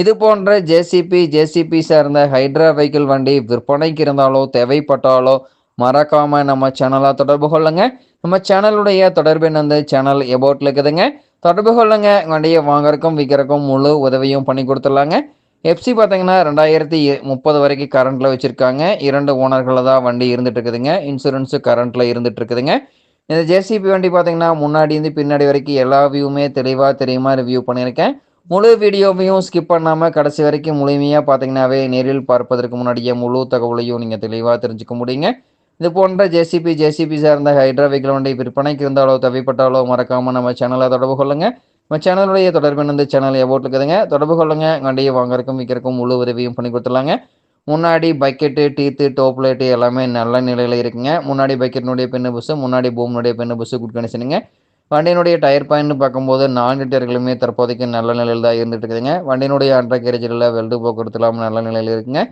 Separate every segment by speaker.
Speaker 1: இது போன்ற JCB JCB சார்ந்த ஹைட்ரா வெஹிக்கிள் வண்டி விற்பனைக்கு இருந்தாலோ தேவைப்பட்டாலோ மறக்காம நம்ம சேனலாக தொடர்பு கொள்ளுங்க. நம்ம சேனலுடைய தொடர்பின் வந்து சேனல் எபோட்ல இருக்குதுங்க. தொடர்பு கொள்ளுங்க. வண்டியை வாங்கறக்கும் விற்கிறக்கும் முழு உதவியும் பண்ணி கொடுத்துடலாங்க. எஃப்சி பார்த்தீங்கன்னா ரெண்டாயிரத்தி முப்பது வரைக்கும் கரண்ட்டில் வச்சுருக்காங்க. இரண்டு ஓனர்களில் தான் வண்டி இருந்துட்டு இருக்குதுங்க. இன்சூரன்ஸு கரண்ட்டில் இருந்துட்டு இருக்குதுங்க. இந்த ஜேசிபி வண்டி பார்த்தீங்கன்னா முன்னாடி இருந்து பின்னாடி வரைக்கும் எல்லா வியூவுமே தெளிவாக தெரியுமா ரிவ்யூ பண்ணியிருக்கேன். முழு வீடியோவையும் ஸ்கிப் பண்ணாமல் கடைசி வரைக்கும் முழுமையாக பார்த்தீங்கன்னாவே நேரில் பார்ப்பதற்கு முன்னாடியே முழு தகவலையும் நீங்கள் தெளிவாக தெரிஞ்சுக்க முடியுங்க. இது போன்ற ஜேசிபி ஜேசிபி சார்ந்த ஹைட்ரா வெஹிக்கிள் வண்டி விற்பனைக்கு இருந்தாலோ தவிப்பட்டாலோ மறக்காமல் நம்ம சேனலை தொடர்பு கொள்ளுங்க. நம்ம சேனலுடைய தொடர்பு வந்து சேனல் எவ்வளோ இருக்குதுங்க தொடர்பு கொள்ளுங்க. வண்டியை வாங்குறக்கும் விற்கிறக்கும் முழு உதவியும் பண்ணி கொடுத்துலாங்க முன்னாடி பக்கெட்டு டீத்து டோப் லைட்டு எல்லாமே நல்ல நிலையில் இருக்குங்க. முன்னாடி பக்கெட்டினுடைய பெண்ணு புஸ்ஸு முன்னாடி பூமினுடைய பெண்ணு புஸ்ஸு குட் கண்டிஷனுங்க வண்டியினுடைய டயர் பாயிண்ட் பார்க்கும்போது நான்கு டயர்களுமே தற்போதைக்கு நல்ல நிலையில் தான் இருந்துட்டு இருக்குதுங்க. வண்டியினுடைய அண்டர் கேரேஜில் வெல்டு போக்குவரத்து இல்லாமல் நல்ல நிலையில் இருக்குங்க.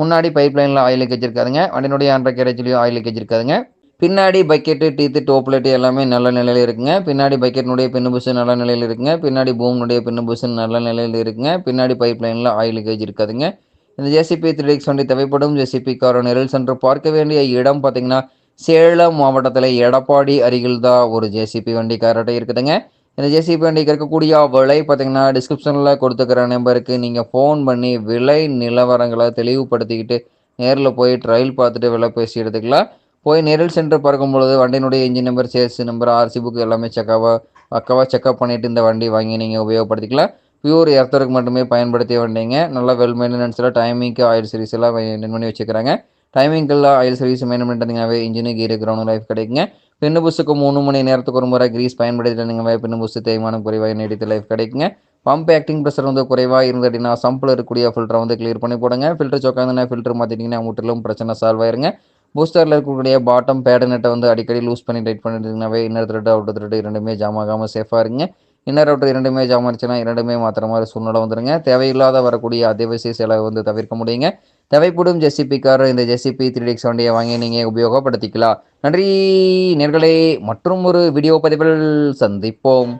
Speaker 1: முன்னாடி பைப் லைனில் ஆயில் லீக்கேஜ் இருக்காதுங்க. வண்டியினுடைய அண்டர் கேரேஜ்லேயும் ஆயில் லீக்கேஜ் இருக்காதுங்க. பின்னாடி பக்கெட்டு டீத்து டோப்லெட்டு எல்லாமே நல்ல நிலையில் இருக்குங்க. பின்னாடி பக்கெட்னுடைய பின்னு புஷு நல்ல நிலையில் இருக்குங்க. பின்னாடி பூம்னுடைய பின்னு புஷு நல்ல நிலையில் இருக்குங்க. பின்னாடி பைப் லைனில் ஆயில் லீக்கேஜ் இருக்காதுங்க. இந்த ஜேசிபி த்ரீ டிக்ஸ் வண்டி தேவைப்படும். ஜேசிபி காரோ நெரில் சென்று பார்க்க வேண்டிய இடம் பார்த்தீங்கன்னா சேலம் மாவட்டத்தில் எடப்பாடி அருகில் தான் ஒரு ஜேசிபி வண்டி கரெக்டாக இருக்குதுங்க. இந்த ஜேசிபி வண்டிக்கு இருக்கக்கூடிய விலை பார்த்தீங்கன்னா டிஸ்கிரிப்ஷனில் கொடுத்துக்கிற நம்பருக்கு நீங்கள் ஃபோன் பண்ணி விலை நிலவரங்களை தெளிவுபடுத்திக்கிட்டு நேரில் போய் ட்ரையல் பார்த்துட்டு விலை பேசி எடுத்துக்கலாம். போய் நேரில் சென்று பார்க்கும் பொழுது வண்டியினுடைய engine number chassis number RC book எல்லாமே செக்காவாக பக்கவாக செக்அப் பண்ணிவிட்டு இந்த வண்டி வாங்கி நீங்கள் உபயோகப்படுத்திக்கலாம். பியூர் எர்த்தருக்கு மட்டுமே பயன்படுத்திய வண்டிங்க. நல்லா வெல் மெயின்டெனன்ஸில் டைமிங்க்கு ஆயில் சீரிஸ் எல்லாம் மெயின்டைன் பண்ணி வச்சுக்கிறாங்க. டைமிங்கெல்லாம் ஆயில் சர்வீஸ் மெயின்டைன் பண்ணிட்டீங்கன்னாவே இன்ஜினு கீரு கிரௌண்ட் லைஃப் கிடைக்குங்க. பின்னு புஸ்ஸுக்கு மூணு மணி நேரத்துக்கு ஒரு முறை கிரீஸ் பயன்படுத்திட்டீங்கவே பின்னு புஸ்ஸு தேய்மானம் குறைவாக நீடித்த லைஃப் கிடைக்குங்க. பம்ப் ஆக்டிங் ப்ரெஷர் வந்து குறைவாக இருந்து அப்படின்னா சம்பில் இருக்கக்கூடிய ஃபில்டரை வந்து கிளியர் பண்ணி போடுங்க. ஃபில்டர் சொக்காந்துனா ஃபில்டர் மாற்றிட்டிங்கன்னா முற்றிலும் பிரச்சனை சால்வ் ஆயிருங்க. பூஸ்டரில் இருக்கக்கூடிய பாட்டம் பேடு நெட்டை வந்து அடிக்கடி லூஸ் பண்ணி டைட் பண்ணிட்டீங்கன்னாவே இன்னொரு த்ரெட் அவுட் த்ரெட் இரண்டுமே ஜாம் ஆகாமல் சேஃபாக இருங்க. இன்னர் அவுட்டர் இரண்டுமே ஜாம் ஆச்சுன்னா இரண்டுமே மாத்திர மாதிரி சூழ்நிலை வந்துருங்க. தேவையில்லாத வரக்கூடிய அத்தியாவசிய செலவை வந்து தவிர்க்க முடியுங்க. தேவைப்படும் ஜெசிபி கார் இந்த ஜெசிபி த்ரீ டிக்ஸ் வண்டியை வாங்கி நீங்கள் உபயோகப்படுத்திக்கலாம். நன்றி நேர்களே. மற்றும் ஒரு வீடியோ பதிவில் சந்திப்போம்.